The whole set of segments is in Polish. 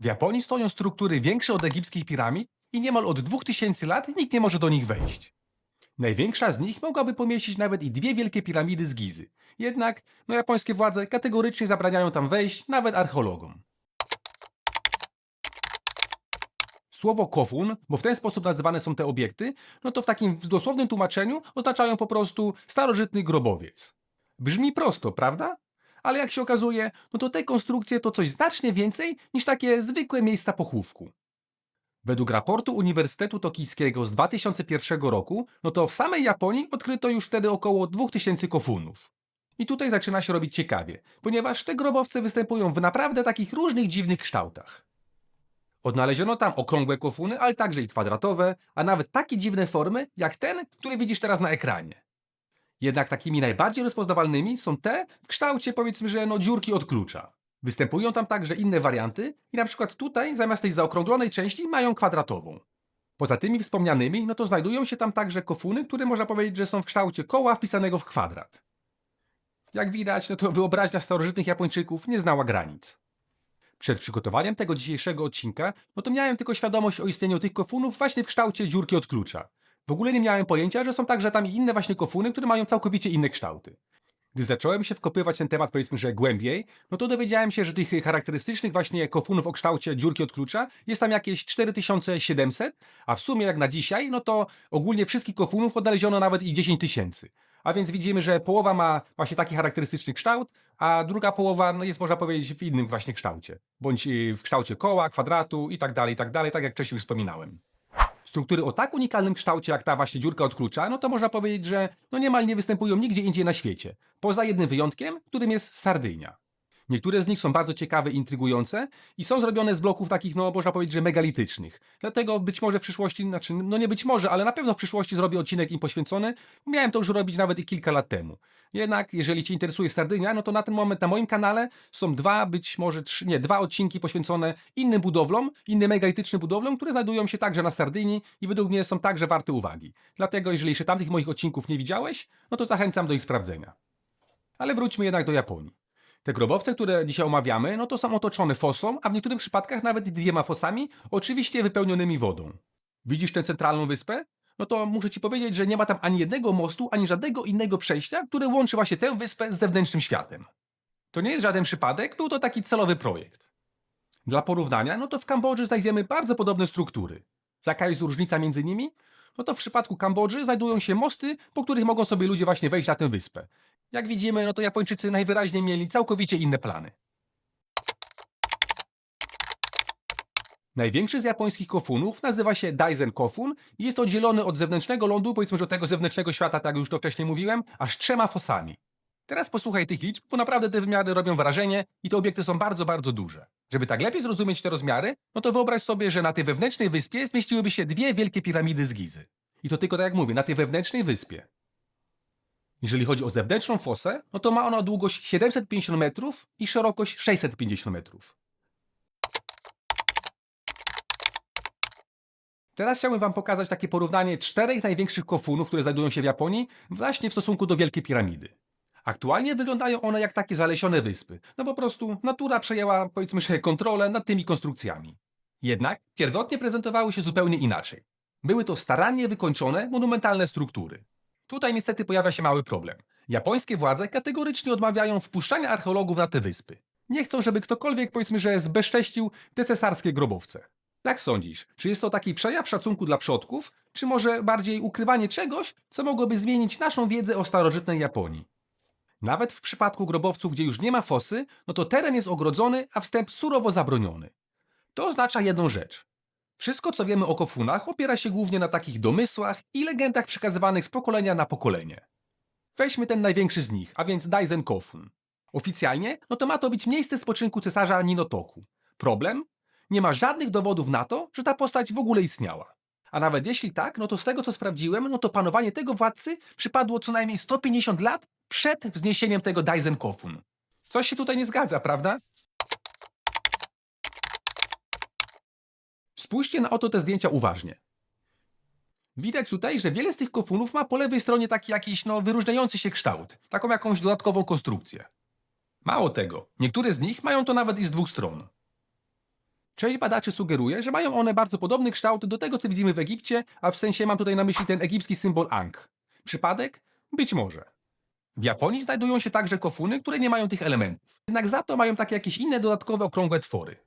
W Japonii stoją struktury większe od egipskich piramid i niemal od 2000 lat nikt nie może do nich wejść. Największa z nich mogłaby pomieścić nawet i dwie wielkie piramidy z Gizy. Jednak no, japońskie władze kategorycznie zabraniają tam wejść nawet archeologom. Słowo kofun, bo w ten sposób nazywane są te obiekty, no to w takim dosłownym tłumaczeniu oznaczają po prostu starożytny grobowiec. Brzmi prosto, prawda? Ale jak się okazuje, no to te konstrukcje to coś znacznie więcej niż takie zwykłe miejsca pochówku. Według raportu Uniwersytetu Tokijskiego z 2001 roku, no to w samej Japonii odkryto już wtedy około 2000 kofunów. I tutaj zaczyna się robić ciekawie, ponieważ te grobowce występują w naprawdę takich różnych dziwnych kształtach. Odnaleziono tam okrągłe kofuny, ale także i kwadratowe, a nawet takie dziwne formy, jak ten, który widzisz teraz na ekranie. Jednak takimi najbardziej rozpoznawalnymi są te w kształcie powiedzmy, że no dziurki od klucza. Występują tam także inne warianty i na przykład tutaj zamiast tej zaokrąglonej części mają kwadratową. Poza tymi wspomnianymi, no to znajdują się tam także kofuny, które można powiedzieć, że są w kształcie koła wpisanego w kwadrat. Jak widać, no to wyobraźnia starożytnych Japończyków nie znała granic. Przed przygotowaniem tego dzisiejszego odcinka, no to miałem tylko świadomość o istnieniu tych kofunów właśnie w kształcie dziurki od klucza. W ogóle nie miałem pojęcia, że są także tam inne właśnie kofuny, które mają całkowicie inne kształty. Gdy zacząłem się wkopywać ten temat, powiedzmy, że głębiej, no to dowiedziałem się, że tych charakterystycznych właśnie kofunów o kształcie dziurki od klucza jest tam jakieś 4700, a w sumie jak na dzisiaj, no to ogólnie wszystkich kofunów odnaleziono nawet i 10 tysięcy. A więc widzimy, że połowa ma właśnie taki charakterystyczny kształt, a druga połowa no jest można powiedzieć w innym właśnie kształcie. Bądź y, w kształcie koła, kwadratu i tak dalej, i tak dalej, tak jak wcześniej już wspominałem. Struktury o tak unikalnym kształcie jak ta właśnie dziurka od klucza, no to można powiedzieć, że no niemal nie występują nigdzie indziej na świecie. Poza jednym wyjątkiem, którym jest Sardynia. Niektóre z nich są bardzo ciekawe intrygujące i są zrobione z bloków takich, no można powiedzieć, że megalitycznych. Dlatego być może w przyszłości, znaczy, no nie być może, ale na pewno w przyszłości zrobię odcinek im poświęcony. Miałem to już robić nawet i kilka lat temu. Jednak, jeżeli Cię interesuje Sardynia, no to na ten moment na moim kanale są dwa, być może trzy, nie, dwa odcinki poświęcone innym budowlom, innym megalitycznym budowlom, które znajdują się także na Sardynii i według mnie są także warte uwagi. Dlatego, jeżeli jeszcze tamtych moich odcinków nie widziałeś, no to zachęcam do ich sprawdzenia. Ale wróćmy jednak do Japonii. Te grobowce, które dzisiaj omawiamy, no to są otoczone fosą, a w niektórych przypadkach nawet dwiema fosami, oczywiście wypełnionymi wodą. Widzisz tę centralną wyspę? No to muszę ci powiedzieć, że nie ma tam ani jednego mostu, ani żadnego innego przejścia, które łączy właśnie tę wyspę z zewnętrznym światem. To nie jest żaden przypadek, był to taki celowy projekt. Dla porównania, no to w Kambodży znajdziemy bardzo podobne struktury. Jaka jest różnica między nimi? No to w przypadku Kambodży znajdują się mosty, po których mogą sobie ludzie właśnie wejść na tę wyspę. Jak widzimy, no to Japończycy najwyraźniej mieli całkowicie inne plany. Największy z japońskich kofunów nazywa się Daizen Kofun i jest oddzielony od zewnętrznego lądu, powiedzmy, że tego zewnętrznego świata, tak jak już to wcześniej mówiłem, aż trzema fosami. Teraz posłuchaj tych liczb, bo naprawdę te wymiary robią wrażenie i te obiekty są bardzo, bardzo duże. Żeby tak lepiej zrozumieć te rozmiary, no to wyobraź sobie, że na tej wewnętrznej wyspie zmieściłyby się dwie wielkie piramidy z Gizy. I to tylko tak jak mówię, na tej wewnętrznej wyspie. Jeżeli chodzi o zewnętrzną fosę, no to ma ona długość 750 metrów i szerokość 650 metrów. Teraz chciałbym Wam pokazać takie porównanie czterech największych kofunów, które znajdują się w Japonii, właśnie w stosunku do Wielkiej Piramidy. Aktualnie wyglądają one jak takie zalesione wyspy. No po prostu natura przejęła, powiedzmy sobie, kontrolę nad tymi konstrukcjami. Jednak pierwotnie prezentowały się zupełnie inaczej. Były to starannie wykończone, monumentalne struktury. Tutaj niestety pojawia się mały problem. Japońskie władze kategorycznie odmawiają wpuszczania archeologów na te wyspy. Nie chcą, żeby ktokolwiek, powiedzmy, że zbezcześcił te cesarskie grobowce. Jak sądzisz, czy jest to taki przejaw szacunku dla przodków, czy może bardziej ukrywanie czegoś, co mogłoby zmienić naszą wiedzę o starożytnej Japonii? Nawet w przypadku grobowców, gdzie już nie ma fosy, no to teren jest ogrodzony, a wstęp surowo zabroniony. To oznacza jedną rzecz. Wszystko, co wiemy o kofunach, opiera się głównie na takich domysłach i legendach przekazywanych z pokolenia na pokolenie. Weźmy ten największy z nich, a więc Daizen Kofun. Oficjalnie, no to ma to być miejsce spoczynku cesarza Ninotoku. Problem? Nie ma żadnych dowodów na to, że ta postać w ogóle istniała. A nawet jeśli tak, no to z tego co sprawdziłem, no to panowanie tego władcy przypadło co najmniej 150 lat przed wzniesieniem tego Daizen Kofun. Coś się tutaj nie zgadza, prawda? Spójrzcie na oto te zdjęcia uważnie. Widać tutaj, że wiele z tych kofunów ma po lewej stronie taki jakiś no, wyróżniający się kształt, taką jakąś dodatkową konstrukcję. Mało tego, niektóre z nich mają to nawet i z dwóch stron. Część badaczy sugeruje, że mają one bardzo podobny kształt do tego, co widzimy w Egipcie, a w sensie mam tutaj na myśli ten egipski symbol Ankh. Przypadek? Być może. W Japonii znajdują się także kofuny, które nie mają tych elementów. Jednak za to mają takie jakieś inne dodatkowe okrągłe twory.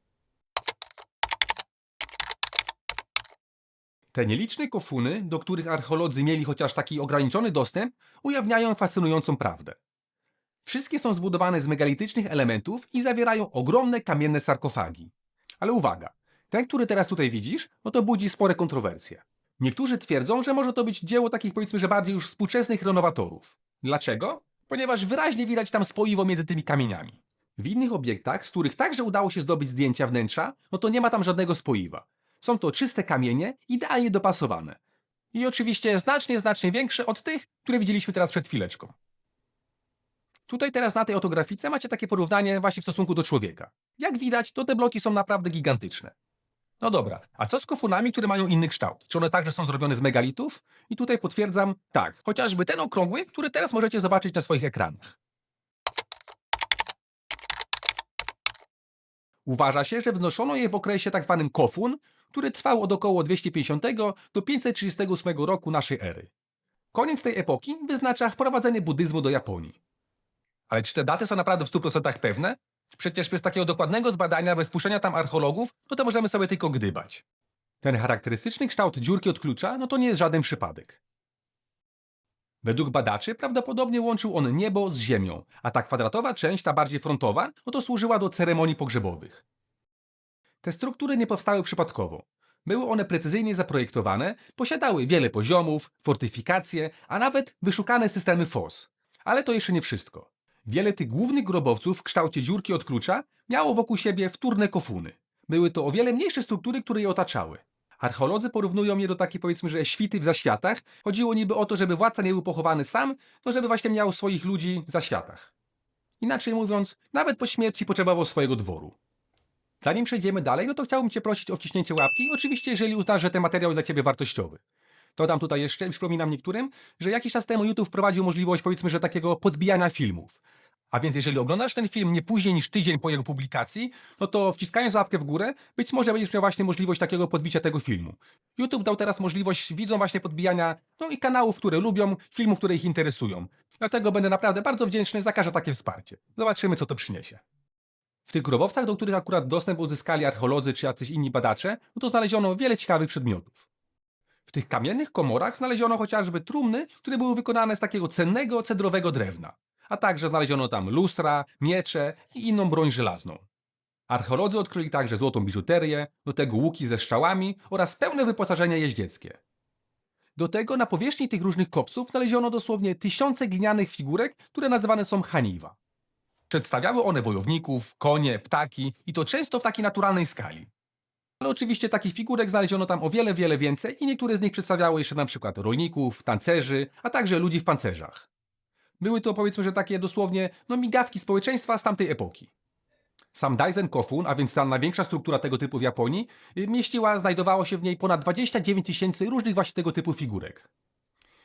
Te nieliczne kofuny, do których archeolodzy mieli chociaż taki ograniczony dostęp, ujawniają fascynującą prawdę. Wszystkie są zbudowane z megalitycznych elementów i zawierają ogromne kamienne sarkofagi. Ale uwaga, ten, który teraz tutaj widzisz, no to budzi spore kontrowersje. Niektórzy twierdzą, że może to być dzieło takich powiedzmy, że bardziej już współczesnych renowatorów. Dlaczego? Ponieważ wyraźnie widać tam spoiwo między tymi kamieniami. W innych obiektach, z których także udało się zdobyć zdjęcia wnętrza, no to nie ma tam żadnego spoiwa. Są to czyste kamienie, idealnie dopasowane. I oczywiście znacznie, znacznie większe od tych, które widzieliśmy teraz przed chwileczką. Tutaj teraz na tej oto grafice macie takie porównanie właśnie w stosunku do człowieka. Jak widać, to te bloki są naprawdę gigantyczne. No dobra, a co z kofunami, które mają inny kształt? Czy one także są zrobione z megalitów? I tutaj potwierdzam, tak, chociażby ten okrągły, który teraz możecie zobaczyć na swoich ekranach. Uważa się, że wznoszono je w okresie tzw. kofun, który trwał od około 250 do 538 roku naszej ery. Koniec tej epoki wyznacza wprowadzenie buddyzmu do Japonii. Ale czy te daty są naprawdę w 100% pewne? Przecież bez takiego dokładnego zbadania, bez puszczenia tam archeologów, no to możemy sobie tylko gdybać. Ten charakterystyczny kształt dziurki od klucza, no to nie jest żaden przypadek. Według badaczy prawdopodobnie łączył on niebo z ziemią, a ta kwadratowa część, ta bardziej frontowa, no to służyła do ceremonii pogrzebowych. Te struktury nie powstały przypadkowo. Były one precyzyjnie zaprojektowane, posiadały wiele poziomów, fortyfikacje, a nawet wyszukane systemy FOS. Ale to jeszcze nie wszystko. Wiele tych głównych grobowców w kształcie dziurki od klucza miało wokół siebie wtórne kofuny. Były to o wiele mniejsze struktury, które je otaczały. Archeolodzy porównują je do takiej powiedzmy, że świty w zaświatach. Chodziło niby o to, żeby władca nie był pochowany sam, no żeby właśnie miał swoich ludzi w zaświatach. Inaczej mówiąc, nawet po śmierci potrzebował swojego dworu. Zanim przejdziemy dalej, no to chciałbym Cię prosić o wciśnięcie łapki, oczywiście jeżeli uznasz, że ten materiał jest dla Ciebie wartościowy. Dodam tutaj jeszcze, przypominam niektórym, że jakiś czas temu YouTube wprowadził możliwość powiedzmy, że takiego podbijania filmów. A więc jeżeli oglądasz ten film nie później niż tydzień po jego publikacji, no to wciskając łapkę w górę, być może będziesz miał właśnie możliwość takiego podbicia tego filmu. YouTube dał teraz możliwość widzom właśnie podbijania, no i kanałów, które lubią, filmów, które ich interesują. Dlatego będę naprawdę bardzo wdzięczny za każde takie wsparcie. Zobaczymy, co to przyniesie. W tych grobowcach, do których akurat dostęp uzyskali archeolodzy czy jacyś inni badacze, no to znaleziono wiele ciekawych przedmiotów. W tych kamiennych komorach znaleziono chociażby trumny, które były wykonane z takiego cennego cedrowego drewna, a także znaleziono tam lustra, miecze i inną broń żelazną. Archeolodzy odkryli także złotą biżuterię, do tego łuki ze strzałami oraz pełne wyposażenie jeździeckie. Do tego na powierzchni tych różnych kopców znaleziono dosłownie tysiące glinianych figurek, które nazywane są haniwa. Przedstawiały one wojowników, konie, ptaki i to często w takiej naturalnej skali. Ale oczywiście takich figurek znaleziono tam o wiele, wiele więcej i niektóre z nich przedstawiały jeszcze na przykład rolników, tancerzy, a także ludzi w pancerzach. Były to powiedzmy, że takie dosłownie no, migawki społeczeństwa z tamtej epoki. Sam Daizen Kofun, a więc ta największa struktura tego typu w Japonii, y, mieściła, znajdowało się w niej ponad 29 tysięcy różnych właśnie tego typu figurek.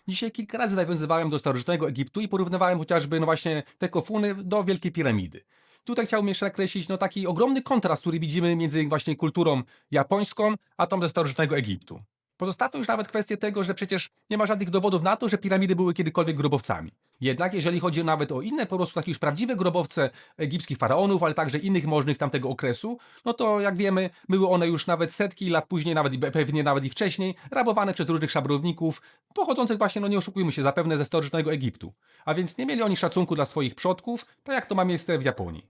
Dzisiaj kilka razy nawiązywałem do starożytnego Egiptu i porównywałem chociażby no właśnie te kofuny do Wielkiej Piramidy. Tutaj chciałbym jeszcze nakreślić no, taki ogromny kontrast, który widzimy między właśnie kulturą japońską, a tą ze starożytnego Egiptu. Pozostawmy już nawet kwestię tego, że przecież nie ma żadnych dowodów na to, że piramidy były kiedykolwiek grobowcami. Jednak jeżeli chodzi nawet o inne po prostu takie już prawdziwe grobowce egipskich faraonów, ale także innych możnych tamtego okresu, no to jak wiemy, były one już nawet setki lat później, nawet pewnie nawet i wcześniej, rabowane przez różnych szabrowników, pochodzących właśnie, no nie oszukujmy się, zapewne ze starożytnego Egiptu. A więc nie mieli oni szacunku dla swoich przodków, tak jak to ma miejsce w Japonii.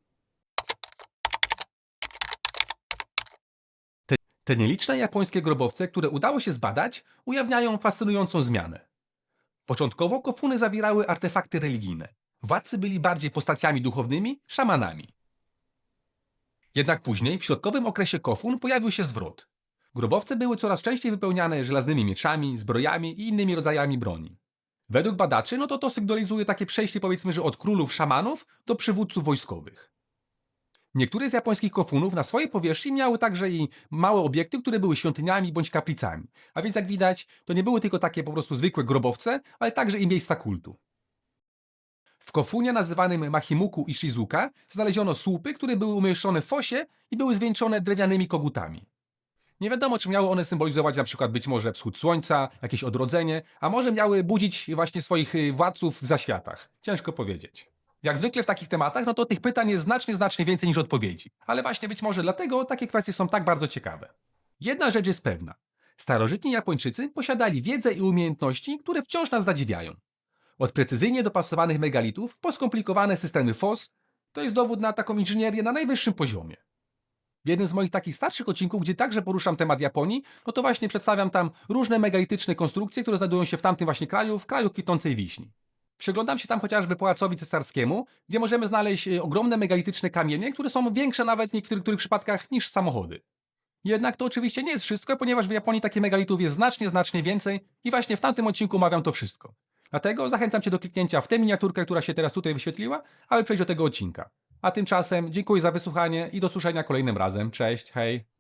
Te nieliczne japońskie grobowce, które udało się zbadać, ujawniają fascynującą zmianę. Początkowo kofuny zawierały artefakty religijne. Władcy byli bardziej postaciami duchownymi, szamanami. Jednak później, w środkowym okresie kofun, pojawił się zwrot. Grobowce były coraz częściej wypełniane żelaznymi mieczami, zbrojami i innymi rodzajami broni. Według badaczy, no to to sygnalizuje takie przejście powiedzmy, że od królów szamanów do przywódców wojskowych. Niektóre z japońskich kofunów na swojej powierzchni miały także i małe obiekty, które były świątyniami bądź kaplicami. A więc jak widać, to nie były tylko takie po prostu zwykłe grobowce, ale także i miejsca kultu. W Kofunie nazywanym Machimuku i Shizuka znaleziono słupy, które były umieszczone w fosie i były zwieńczone drewnianymi kogutami. Nie wiadomo, czy miały one symbolizować na przykład być może wschód słońca, jakieś odrodzenie, a może miały budzić właśnie swoich władców w zaświatach. Ciężko powiedzieć. Jak zwykle w takich tematach, no to tych pytań jest znacznie, znacznie więcej niż odpowiedzi. Ale właśnie być może dlatego takie kwestie są tak bardzo ciekawe. Jedna rzecz jest pewna. Starożytni Japończycy posiadali wiedzę i umiejętności, które wciąż nas zadziwiają. Od precyzyjnie dopasowanych megalitów po skomplikowane systemy FOS, to jest dowód na taką inżynierię na najwyższym poziomie. W jednym z moich takich starszych odcinków, gdzie także poruszam temat Japonii, no to właśnie przedstawiam tam różne megalityczne konstrukcje, które znajdują się w tamtym właśnie kraju, w kraju kwitnącej wiśni. Przyglądam się tam chociażby Pałacowi Cesarskiemu, gdzie możemy znaleźć e, ogromne megalityczne kamienie, które są większe nawet w niektórych przypadkach niż samochody. Jednak to oczywiście nie jest wszystko, ponieważ w Japonii takich megalitów jest znacznie, znacznie więcej i właśnie w tamtym odcinku omawiam to wszystko. Dlatego zachęcam Cię do kliknięcia w tę miniaturkę, która się teraz tutaj wyświetliła, aby przejść do tego odcinka. A tymczasem dziękuję za wysłuchanie i do słyszenia kolejnym razem. Cześć, hej!